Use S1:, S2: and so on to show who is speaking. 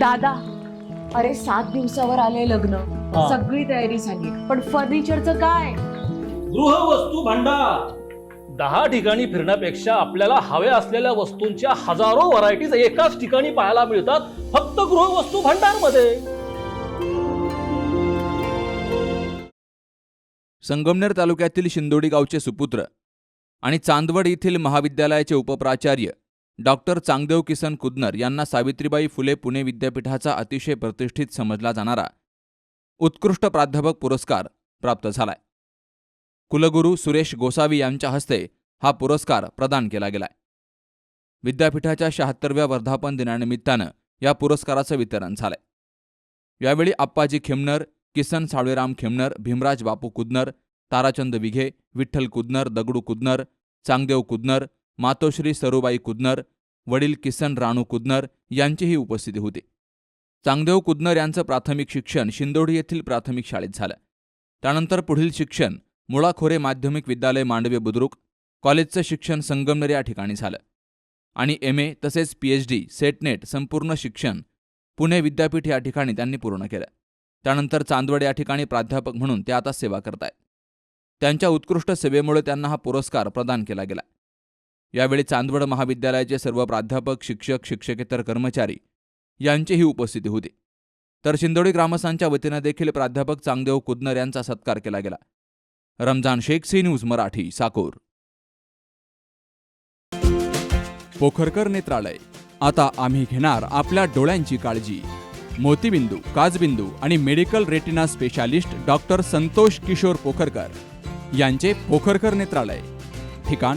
S1: दादा अरे सात दिवसावर आले लग्न.
S2: हा.
S1: सगळी तयारी झाली. पण फर्निचरचं काय?
S2: गृहवस्तू भांडार. दहा ठिकाणी फिरण्यापेक्षा आपल्याला हव्या असलेल्या वस्तूंच्या हजारो व्हरायटीज एकाच ठिकाणी पाहायला मिळतात फक्त गृहवस्तू भांडारमध्ये
S3: संगमनेर तालुक्यातील शिंदोडी गावचे सुपुत्र आणि चांदवड येथील महाविद्यालयाचे उपप्राचार्य डॉक्टर चांगदेव किसन कुदनर यांना सावित्रीबाई फुले पुणे विद्यापीठाचा अतिशय प्रतिष्ठित समजला जाणारा उत्कृष्ट प्राध्यापक पुरस्कार प्राप्त झालाय. कुलगुरू सुरेश गोसावी यांच्या हस्ते हा पुरस्कार प्रदान केला गेलाय. विद्यापीठाच्या शहात्तरव्या वर्धापन दिनानिमित्तानं या पुरस्काराचं वितरण झालंय. यावेळी आप्पाजी खेमनर किसन साळवेराम खेमनर भीमराज बापू कुदनर ताराचंद विघे विठ्ठल कुदनर दगडू कुदनर चांगदेव कुदनर मातोश्री सरूबाई कुदनर वडील किसन राणू कुदनर यांचीही उपस्थिती होती. चांगदेव कुदनर यांचं प्राथमिक शिक्षण शिंदोडी येथील प्राथमिक शाळेत झालं. त्यानंतर पुढील शिक्षण मुळाखोरे माध्यमिक विद्यालय मांडवे बुद्रुक कॉलेजचं शिक्षण संगमनेर या ठिकाणी झालं. आणि एम ए तसेच पी एच डी सेटनेट संपूर्ण शिक्षण पुणे विद्यापीठ या ठिकाणी त्यांनी पूर्ण केलं. त्यानंतर चांदवड या ठिकाणी प्राध्यापक म्हणून ते आता सेवा करतायत. त्यांच्या उत्कृष्ट सेवेमुळे त्यांना हा पुरस्कार प्रदान केला गेला. यावेळी चांदवड महाविद्यालयाचे सर्व प्राध्यापक शिक्षक शिक्षकेतर कर्मचारी यांचीही उपस्थिती होती. तर शिंदोडी ग्रामस्थांच्या वतीनं देखील प्राध्यापक चांगदेव कुदनर यांचा सत्कार केला गेला. Ramzan Shaikh C news Marathi Sakor. Pokharkar नेत्रालय. आता आम्ही घेणार आपल्या डोळ्यांची काळजी. मोतीबिंदू काजबिंदू आणि medical retina specialist doctor Santosh Kishor Pokharkar यांचे पोखरकर नेत्रालय. ठिकाण